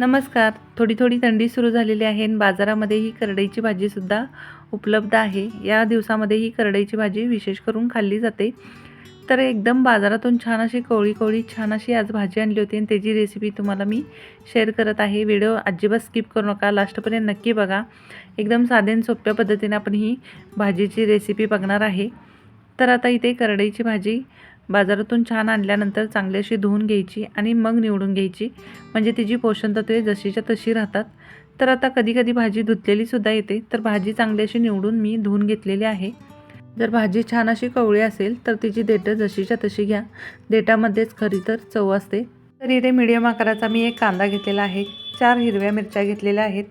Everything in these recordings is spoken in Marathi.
नमस्कार. थोडी थोडी थंडी सुरू झालेली आहे आणि बाजारामध्ये ही करडईची भाजीसुद्धा उपलब्ध आहे. या दिवसामध्ये ही करडईची भाजी विशेष करून खाल्ली जाते. तर एकदम बाजारातून छान अशी कोवळी कोवळी छान अशी आज भाजी आणली होती आणि त्याची रेसिपी तुम्हाला मी शेअर करत आहे. व्हिडिओ अजिबात स्किप करू नका. लास्टपर्यंत नक्की बघा. एकदम साधे आणि सोप्या पद्धतीने आपण ही भाजीची रेसिपी बघणार आहे. तर आता इथे करडईची भाजी बाजारातून छान आणल्यानंतर चांगली अशी धुवून घ्यायची आणि मग निवडून घ्यायची. म्हणजे तिची पोषण तत्वे जशीच्या तशी राहतात. तर आता कधी कधी भाजी धुतलेलीसुद्धा येते. तर भाजी चांगली अशी निवडून मी धुवून घेतलेली आहे. जर भाजी छान अशी कवळी असेल तर तिची देठं जशीच्या तशी घ्या. देठामध्येच खरी तर चव असते. तर इथे मीडियम आकाराचा मी एक कांदा घेतलेला आहे. चार हिरव्या मिरच्या घेतलेल्या आहेत.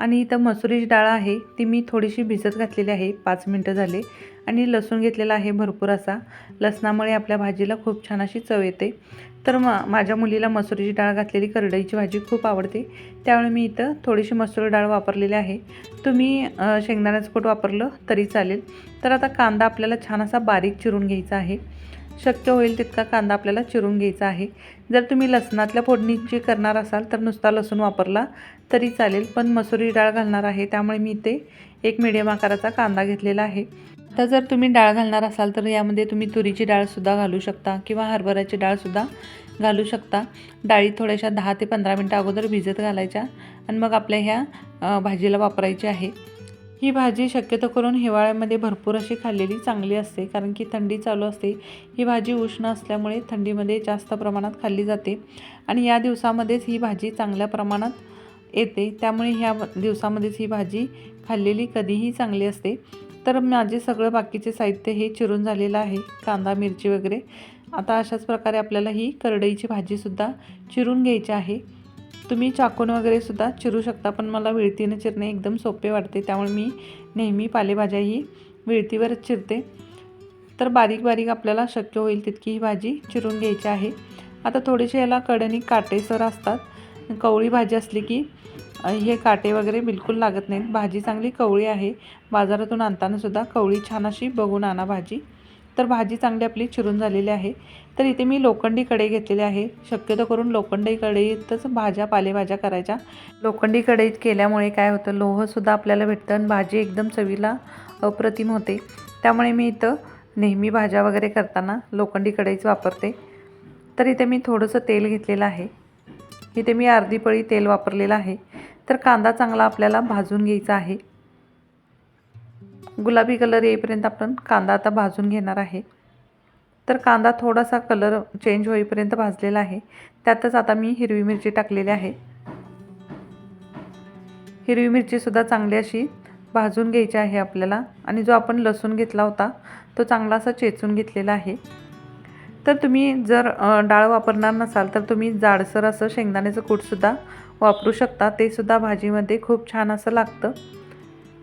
आणि इथं मसुरीची डाळ आहे ती मी थोडीशी भिजत घातलेली आहे पाच मिनटं झाले. आणि लसूण घेतलेला आहे भरपूर असा. लसणामुळे आपल्या भाजीला खूप छान अशी चव येते. तर मा माझ्या मुलीला मसुरीची डाळ घातलेली करडईची भाजी खूप आवडते. त्यामुळे मी इथं थोडीशी मसूर डाळ वापरलेली आहे. तुम्ही शेंगदाण्याचं पोट वापरलं तरी चालेल. तर आता कांदा आपल्याला छान असा बारीक चिरून घ्यायचा आहे. शक्य होईल तितका कांदा आपल्याला चिरून घ्यायचा आहे. जर तुम्ही लसणातल्या फोडणीची करणार असाल तर नुसता लसूण वापरला तरी चालेल पण मसुरी डाळ घालणार आहे त्यामुळे मी ते एक मिडियम आकाराचा कांदा घेतलेला आहे. आता जर तुम्ही डाळ घालणार असाल तर यामध्ये तुम्ही तुरीची डाळसुद्धा घालू शकता किंवा हरभऱ्याची डाळसुद्धा घालू शकता. डाळी थोड्याशा दहा ते पंधरा मिनटं अगोदर भिजत घालायच्या आणि मग आपल्या ह्या भाजीला वापरायची आहे. ही भाजी शक्यतो करून हिवाळ्यामध्ये भरपूर अशी खाल्लेली चांगली असते कारण की थंडी चालू असते. ही भाजी उष्ण असल्यामुळे थंडीमध्ये जास्त प्रमाणात खाल्ली जाते आणि या दिवसामध्येच ही भाजी चांगल्या प्रमाणात येते. त्यामुळे ह्या दिवसामध्येच ही भाजी खाल्लेली कधीही चांगली असते. तर माझे सगळं बाकीचे साहित्य हे चिरून झालेलं आहे कांदा मिरची वगैरे. आता अशाच प्रकारे आपल्याला ही करडईची भाजीसुद्धा चिरून घ्यायची आहे. तुम्ही चाकून वगैरे सुद्धा चिरू शकता पण मला विळतीनं चिरणे एकदम सोपे वाटते. त्यामुळे मी नेहमी पालेभाज्या ही विळतीवरच चिरते. तर बारीक बारीक आपल्याला शक्य होईल तितकी ही भाजी चिरून घ्यायची आहे. आता थोडेसे याला कडणी काटेसर असतात. कवळी भाजी असली की हे काटे वगैरे बिलकुल लागत नाहीत. भाजी चांगली कवळी आहे. बाजारातून आणतानासुद्धा कवळी छान अशी बघून आणा भाजी. तर भाजी चांगली आपली चिरून झालेली आहे. तर इथे मी लोखंडी कढई घेतलेली आहे. शक्यतो करून लोखंडी कढईतच भाज्या पालेभाज्या करायच्या. लोखंडी कढईत केल्यामुळे काय होतं लोहसुद्धा आपल्याला भेटतं आणि भाजी एकदम चवीला अप्रतिम होते. त्यामुळे मी इथं नेहमी भाज्या वगैरे करताना लोखंडी कढईच वापरते. तर इथे मी थोडंसं तेल घेतलेलं आहे. इथे मी अर्धी पळी तेल वापरलेलं आहे. तर कांदा चांगला आपल्याला भाजून घ्यायचा आहे. गुलाबी कलर येईपर्यंत आपण कांदा आता भाजून घेणार आहे. तर कांदा थोडासा कलर चेंज होईपर्यंत भाजलेला आहे. त्यातच आता मी हिरवी मिरची टाकलेली आहे. हिरवी मिरचीसुद्धा चांगली अशी भाजून घ्यायची आहे आपल्याला. आणि जो आपण लसूण घेतला होता तो चांगला असा चेचून घेतलेला आहे. तर तुम्ही जर डाळ वापरणार नसाल तर तुम्ही जाडसर असं शेंगदाण्याचं कूटसुद्धा वापरू शकता. ते सुद्धा भाजीमध्ये खूप छान असं लागतं.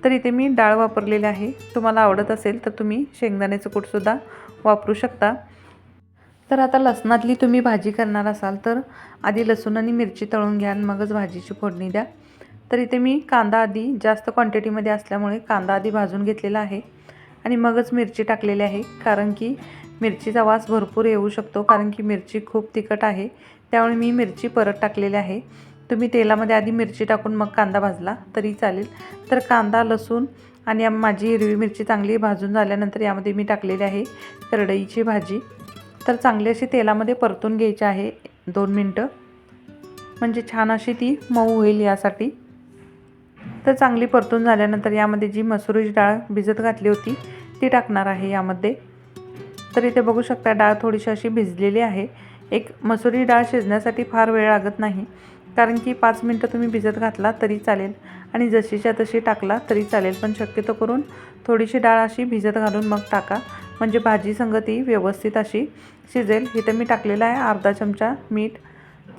तर इथे मी डाळ वापरलेली आहे. तुम्हाला आवडत असेल तर तुम्ही शेंगदाण्याचं कूटसुद्धा वापरू शकता. तर आता लसणातली तुम्ही भाजी करणार असाल तर आधी लसूण आणि मिरची तळून घ्या आणि मगच भाजीची फोडणी द्या. तर इथे मी कांदा आधी जास्त क्वांटिटीमध्ये असल्यामुळे कांदा आधी भाजून घेतलेला आहे आणि मगच मिरची टाकलेली आहे कारण की मिरचीचा वास भरपूर येऊ शकतो कारण की मिरची खूप तिखट आहे. त्यामुळे मी मिरची परत टाकलेली आहे. तुम्ही तेलामध्ये आधी मिरची टाकून मग कांदा भाजला तरी चालेल. तर कांदा लसूण आणि माझी हिरवी मिरची चांगली भाजून झाल्यानंतर यामध्ये मी टाकलेली आहे करडईची भाजी. तर चांगली अशी तेलामध्ये परतून घ्यायची आहे दोन मिनटं. म्हणजे छान अशी ती मऊ होईल यासाठी. तर चांगली परतून झाल्यानंतर यामध्ये जी मसुरीची डाळ भिजत घातली होती ती टाकणार आहे यामध्ये. तर इथे बघू शकता डाळ थोडीशी अशी भिजलेली आहे. एक मसुरी डाळ शिजण्यासाठी फार वेळ लागत नाही. कारण की पाच मिनटं तुम्ही भिजत घातला तरी चालेल. आणि जशीच्या तशी टाकला तरी चालेल. पण शक्यतो करून थोडीशी डाळ अशी भिजत घालून मग टाका. म्हणजे भाजी संगती व्यवस्थित अशी शिजेल. इथं मी टाकलेलं आहे अर्धा चमचा मीठ.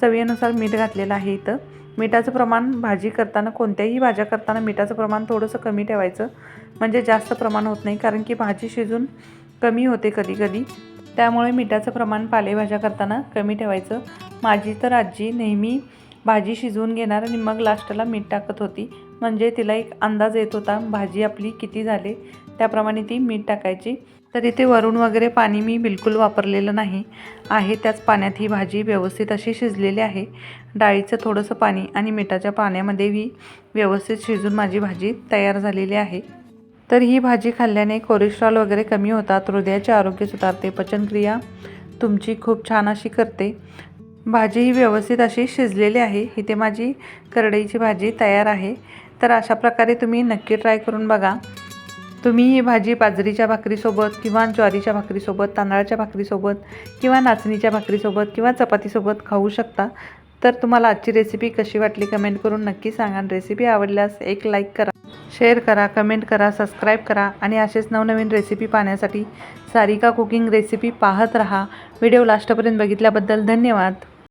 चवीनुसार मीठ घातलेलं आहे इथं. मिठाचं प्रमाण भाजी करताना कोणत्याही भाज्या करताना मिठाचं प्रमाण थोडंसं कमी ठेवायचं. म्हणजे जास्त प्रमाण होत नाही कारण की भाजी शिजून कमी होते कधी कधी. त्यामुळे मिठाचं प्रमाण पालेभाज्या करताना कमी ठेवायचं. माझी तर आजी नेहमी भाजी शिजवून घेणार आणि मग लास्टला मीठ टाकत होती. म्हणजे तिला एक अंदाज येत होता भाजी आपली किती झाली? त्याप्रमाणे ती मीठ टाकायची. तर इथे वरून वगैरे पाणी मी बिलकुल वापरलेलं नाही. आहे त्याच पाण्यात ही भाजी व्यवस्थित अशी शिजलेली आहे. डाळीचं थोडंसं पाणी आणि मिठाच्या पाण्यामध्ये ही व्यवस्थित शिजून माझी भाजी तयार झालेली आहे. तर ही भाजी खाल्ल्याने कोलेस्ट्रॉल वगैरे कमी होतात हृदयाचे आरोग्य सुधारते पचनक्रिया तुमची खूप छान अशी करते. भाजी ही व्यवस्थित अशी शिजलेली आहे. इथे माझी करडईची भाजी तयार आहे. तर अशा प्रकारे तुम्ही नक्की ट्राय करून बघा. तुम्ही ही भाजी बाजरीच्या भाकरीसोबत किंवा ज्वारीच्या भाकरीसोबत तांदळाच्या भाकरीसोबत किंवा नाचणीच्या भाकरीसोबत किंवा चपातीसोबत खाऊ शकता. तर तुम्हाला आजची रेसिपी कशी वाटली कमेंट करून नक्की सांगा. रेसिपी आवडल्यास एक लाईक करा. शेअर करा कमेंट करा सबस्क्राईब करा आणि असेच नवनवीन रेसिपी पाहण्यासाठी सारिका कुकिंग रेसिपी पाहत रहा. व्हिडिओ लास्टपर्यंत बघितल्याबद्दल धन्यवाद.